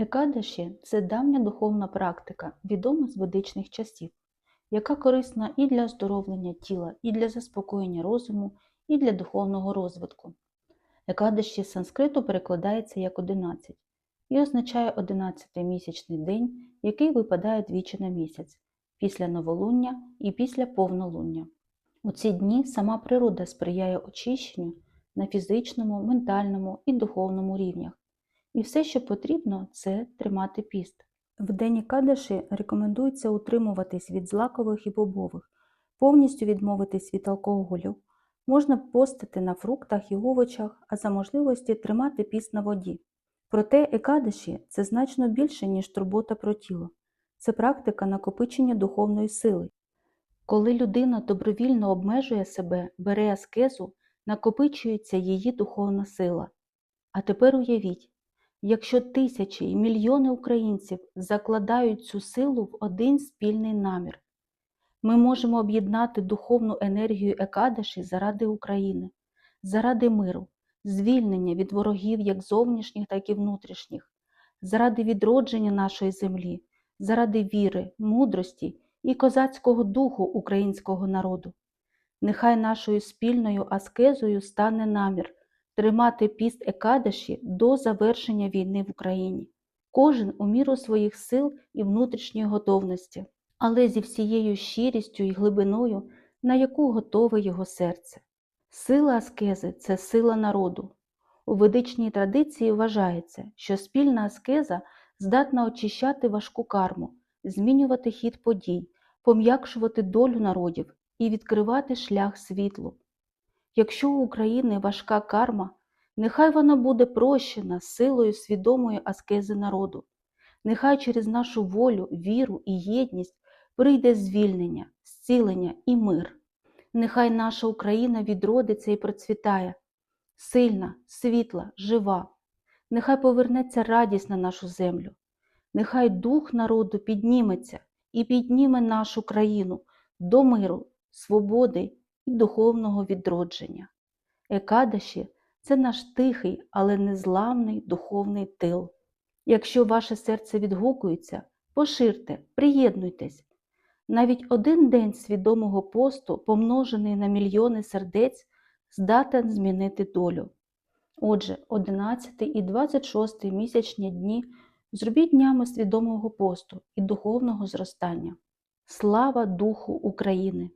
Екадаші це давня духовна практика, відома з ведичних часів, яка корисна і для оздоровлення тіла, і для заспокоєння розуму, і для духовного розвитку. Екадаші з санскриту перекладається як 11 і означає 11-й місячний день, який випадає двічі на місяць після новолуння і після повнолуння. У ці дні сама природа сприяє очищенню на фізичному, ментальному і духовному рівнях. І все, що потрібно, це тримати піст. В день Кадаші рекомендується утримуватись від злакових і бобових, повністю відмовитись від алкоголю. Можна постити на фруктах і овочах, а за можливості тримати піст на воді. Проте екадаші це значно більше, ніж турбота про тіло. Це практика накопичення духовної сили. Коли людина добровільно обмежує себе, бере аскезу, накопичується її духовна сила. А тепер уявіть, якщо тисячі і мільйони українців закладають цю силу в один спільний намір, ми можемо об'єднати духовну енергію Екадаші заради України, заради миру, звільнення від ворогів як зовнішніх, так і внутрішніх, заради відродження нашої землі, заради віри, мудрості і козацького духу українського народу. Нехай нашою спільною аскезою стане намір тримати піст Екадаші до завершення війни в Україні, кожен у міру своїх сил і внутрішньої готовності, але зі всією щирістю і глибиною, на яку готове його серце. Сила аскези це сила народу. У ведичній традиції вважається, що спільна аскеза здатна очищати важку карму, змінювати хід подій, пом'якшувати долю народів і відкривати шлях світлу. Якщо у України важка карма, нехай вона буде прощена силою свідомої аскези народу. Нехай через нашу волю, віру і єдність прийде звільнення, зцілення і мир. Нехай наша Україна відродиться і процвітає, сильна, світла, жива. Нехай повернеться радість на нашу землю. Нехай дух народу підніметься і підніме нашу країну до миру, свободи і духовного відродження. Екадаші це наш тихий, але незламний духовний тил. Якщо ваше серце відгукується, поширте, приєднуйтесь. Навіть один день свідомого посту, помножений на мільйони сердець, здатен змінити долю. Отже, 11 і 26 місячні дні зробіть днями свідомого посту і духовного зростання. Слава Духу України!